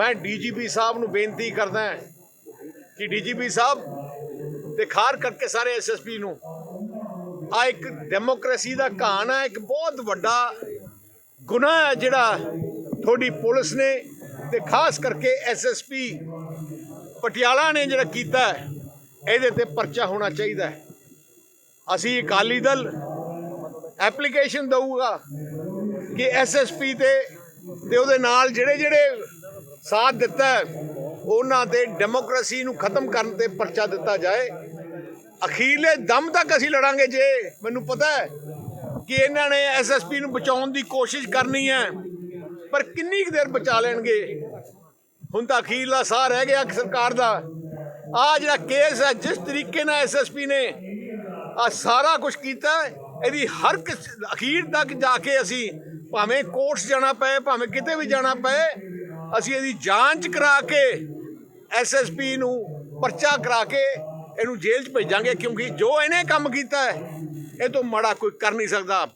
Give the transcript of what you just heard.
ਮੈਂ ਡੀਜੀਪੀ ਸਾਹਿਬ ਨੂੰ ਬੇਨਤੀ ਕਰਦਾ ਹਾਂ ਕਿ ਡੀਜੀਪੀ ਸਾਹਿਬ ਤੇ ਖਾਰ ਕਰਕੇ ਸਾਰੇ ਐਸਐਸਪੀ ਨੂੰ ਆ ਇੱਕ ਡੈਮੋਕ੍ਰੇਸੀ ਦਾ ਕਹਾਣ ਹੈ ਇੱਕ ਬਹੁਤ ਵੱਡਾ ਗੁਨਾਹ ਹੈ ਜਿਹੜਾ ਤੁਹਾਡੀ ਪੁਲਿਸ ਨੇ ਤੇ ਖਾਸ ਕਰਕੇ ਐਸਐਸਪੀ ਪਟਿਆਲਾ ਨੇ ਜਿਹੜਾ ਕੀਤਾ ਇਹਦੇ ਤੇ ਪਰਚਾ ਹੋਣਾ ਚਾਹੀਦਾ ਹੈ। ਅਸੀਂ ਅਕਾਲੀ ਦਲ ਐਪਲੀਕੇਸ਼ਨ ਦਊਗਾ ਕਿ ਐਸਐਸਪੀ ਤੇ ਤੇ ਉਹਦੇ ਨਾਲ ਜਿਹੜੇ ਜਿਹੜੇ ਸਾਥ ਦਿੱਤਾ ਉਹਨਾਂ ਦੇ ਡੈਮੋਕ੍ਰੇਸੀ ਨੂੰ ਖਤਮ ਕਰਨ ਤੇ ਪਰਚਾ ਦਿੱਤਾ ਜਾਏ। ਅਖੀਰਲੇ ਦਮ ਤੱਕ ਅਸੀਂ ਲੜਾਂਗੇ ਜੇ। ਮੈਨੂੰ ਪਤਾ ਹੈ ਕਿ ਇਹਨਾਂ ਨੇ ਐਸਐਸਪੀ ਨੂੰ ਬਚਾਉਣ ਦੀ ਕੋਸ਼ਿਸ਼ ਕਰਨੀ ਹੈ। ਪਰ ਕਿੰਨੀ ਕੁ ਦੇਰ ਬਚਾ ਲੈਣਗੇ? ਹੁਣ ਤਾਂ ਅਖੀਰਲਾ ਸਾਹ ਰਹਿ ਗਿਆ ਸਰਕਾਰ ਦਾ। ਆ ਜਿਹੜਾ ਕੇਸ ਹੈ, ਜਿਸ ਤਰੀਕੇ ਨਾਲ ਐਸਐਸਪੀ ਨੇ ਆ ਸਾਰਾ ਕੁਝ ਕੀਤਾ ਇਹਦੀ ਹਰ ਕਿਸ ਅਖੀਰ ਤੱਕ ਜਾ ਕੇ ਅਸੀਂ ਭਾਵੇਂ ਕੋਰਟਸ ਜਾਣਾ ਪਏ, ਭਾਵੇਂ ਕਿਤੇ ਵੀ ਜਾਣਾ ਪਏ ਅਸੀਂ ਇਹਦੀ ਜਾਂਚ ਕਰਾ ਕੇ ਐਸਐਸਪੀ ਨੂੰ ਪਰਚਾ ਕਰਾ ਕੇ ਇਹਨੂੰ ਜੇਲ੍ਹ 'ਚ ਭੇਜਾਂਗੇ, ਕਿਉਂਕਿ ਜੋ ਇਹਨੇ ਕੰਮ ਕੀਤਾ ਹੈ, ਇਹ ਤੋਂ ਮਾੜਾ ਕੋਈ ਕਰ ਨਹੀਂ ਸਕਦਾ।